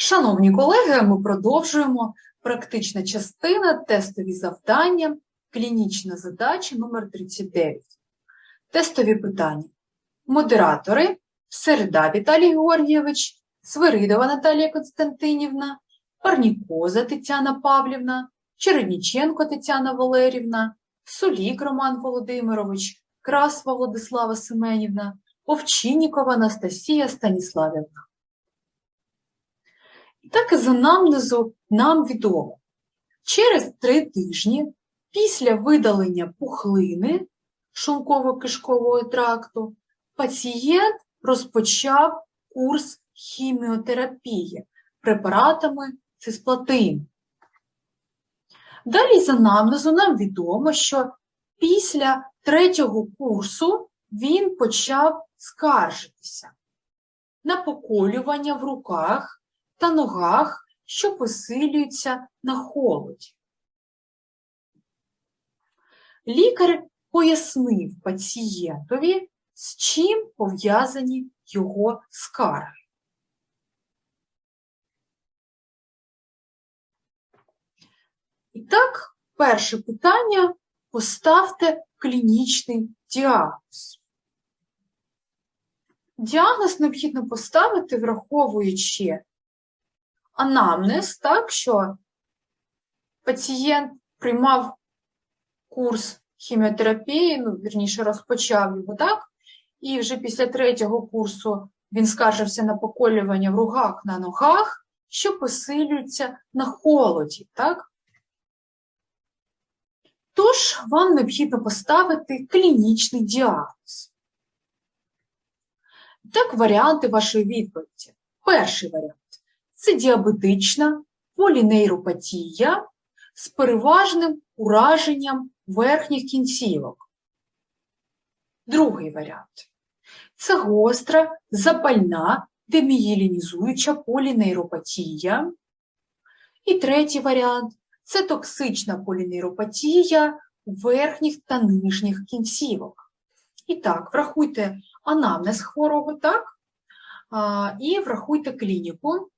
Шановні колеги, ми продовжуємо практична частина, тестові завдання, клінічна задача номер 39. Тестові питання. Модератори Середа Віталій Георгійович, Свиридова Наталія Константинівна, Парнікоза Тетяна Павлівна, Чередніченко Тетяна Валерівна, Солік Роман Володимирович, Красва Владислава Семенівна, Овчиннікова Анастасія Станіславівна. І так із анамнезу нам відомо. Через три тижні після видалення пухлини шлунково-кишкового тракту пацієнт розпочав курс хіміотерапії препаратами цисплатин. Далі з анамнезу нам відомо, що після третього курсу він почав скаржитися на поколювання в руках та ногах, що посилюються на холоді. Лікар пояснив пацієнтові, з чим пов'язані його скарги. І так, перше питання поставте клінічний діагноз. Діагноз необхідно поставити, враховуючи анамнез, так, що пацієнт приймав курс хіміотерапії, ну, вірніше, розпочав його, так, і вже після третього курсу він скаржився на поколювання в ругах на ногах, що посилюються на холоді, так? Тож, вам необхідно поставити клінічний діагноз. Так, варіанти вашої відповіді. Перший варіант це діабетична полінейропатія з переважним ураженням верхніх кінцівок. Другий варіант це гостра, запальна, демієлінізуюча полінейропатія. І третій варіант це токсична полінейропатія верхніх та нижніх кінцівок. І так, врахуйте анамнез хворого, так? І врахуйте клініку,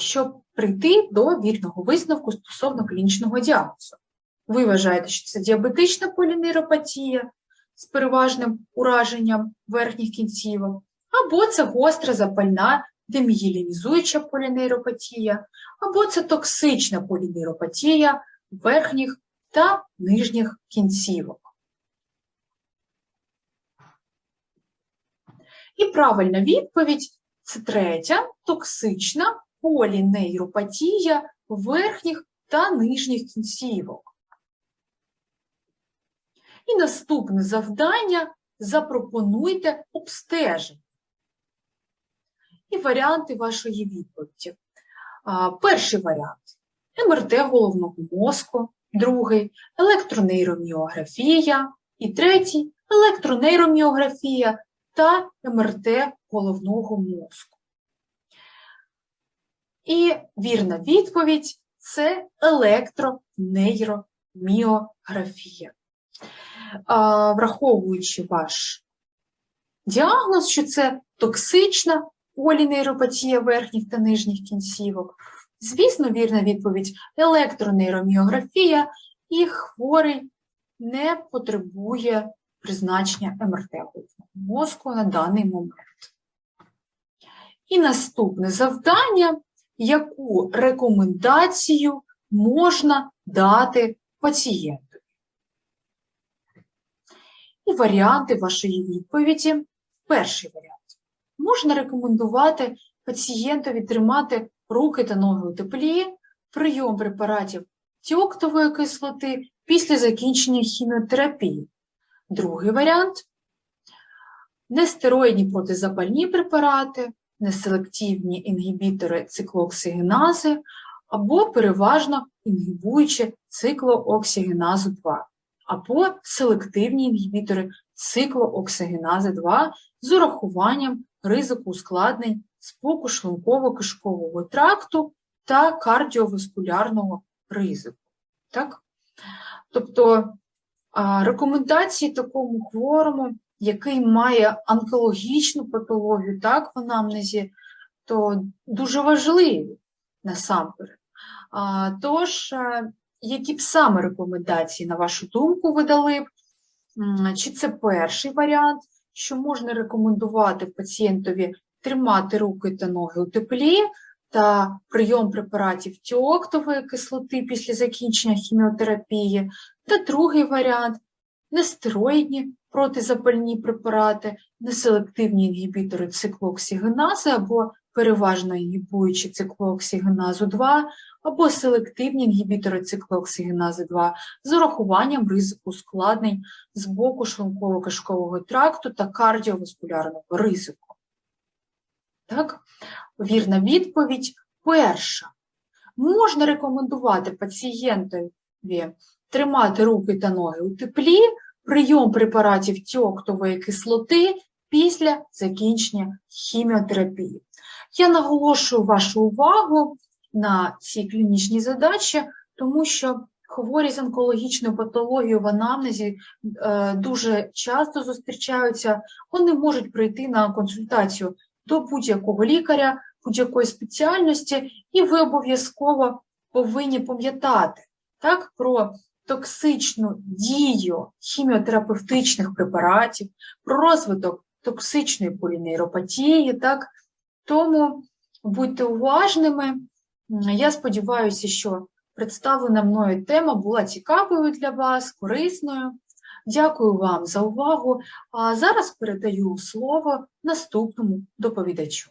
щоб прийти до вірного висновку стосовно клінічного діагнозу. Ви вважаєте, що це діабетична полінейропатія з переважним ураженням верхніх кінцівок, або це гостра запальна демієлінізуюча полінейропатія, або це токсична полінейропатія верхніх та нижніх кінцівок. І правильна відповідь це третя токсична полінейропатія верхніх та нижніх кінцівок. І наступне завдання запропонуйте обстеження. І варіанти вашої відповіді. Перший варіант МРТ головного мозку, другий електронейроміографія і третій електронейроміографія та МРТ головного мозку. І вірна відповідь це електронейроміографія. Враховуючи ваш діагноз, що це токсична полінейропатія верхніх та нижніх кінцівок, звісно, вірна відповідь електронейроміографія, і хворий не потребує призначення МРТ мозку на даний момент. І наступне завдання яку рекомендацію можна дати пацієнту. І варіанти вашої відповіді. Перший варіант. Можна рекомендувати пацієнтові тримати руки та ноги у теплі, прийом препаратів тіоктової кислоти після закінчення хіміотерапії. Другий варіант нестероїдні протизапальні препарати, неселективні інгібітори циклооксигенази або переважно інгібуючи циклооксигеназу 2, або селективні інгібітори циклооксигенази 2 з урахуванням ризику ускладнень споку шлунково-кишкового тракту та кардіоваскулярного ризику. Так? Тобто рекомендації такому хворому який має онкологічну патологію, так, в анамнезі, тобто дуже важливі насамперед. Тож, які б саме рекомендації, на вашу думку, ви дали б? Чи це перший варіант, що можна рекомендувати пацієнтові тримати руки та ноги у теплі та прийом препаратів тіоктової кислоти після закінчення хіміотерапії, та другий варіант нестероїдні протизапальні препарати, неселективні інгібітори циклооксигенази або переважно інгібуючі циклооксигеназу 2, або селективні інгібітори циклооксигенази 2 з урахуванням ризику ускладнень з боку шлунково-кишкового тракту та кардіоваскулярного ризику. Так, вірна відповідь перша. Можна рекомендувати пацієнтові тримати руки та ноги у теплі, прийом препаратів тіоктової кислоти після закінчення хіміотерапії. Я наголошую вашу увагу на ці клінічні задачі, тому що хворі з онкологічною патологією в анамнезі е, дуже часто зустрічаються, вони можуть прийти на консультацію до будь-якого лікаря, будь-якої спеціальності, і ви обов'язково повинні пам'ятати так, про токсичну дію хіміотерапевтичних препаратів, про розвиток токсичної полінейропатії, так, тому будьте уважними. Я сподіваюся, що представлена мною тема була цікавою для вас, корисною. Дякую вам за увагу. А зараз передаю слово наступному доповідачу.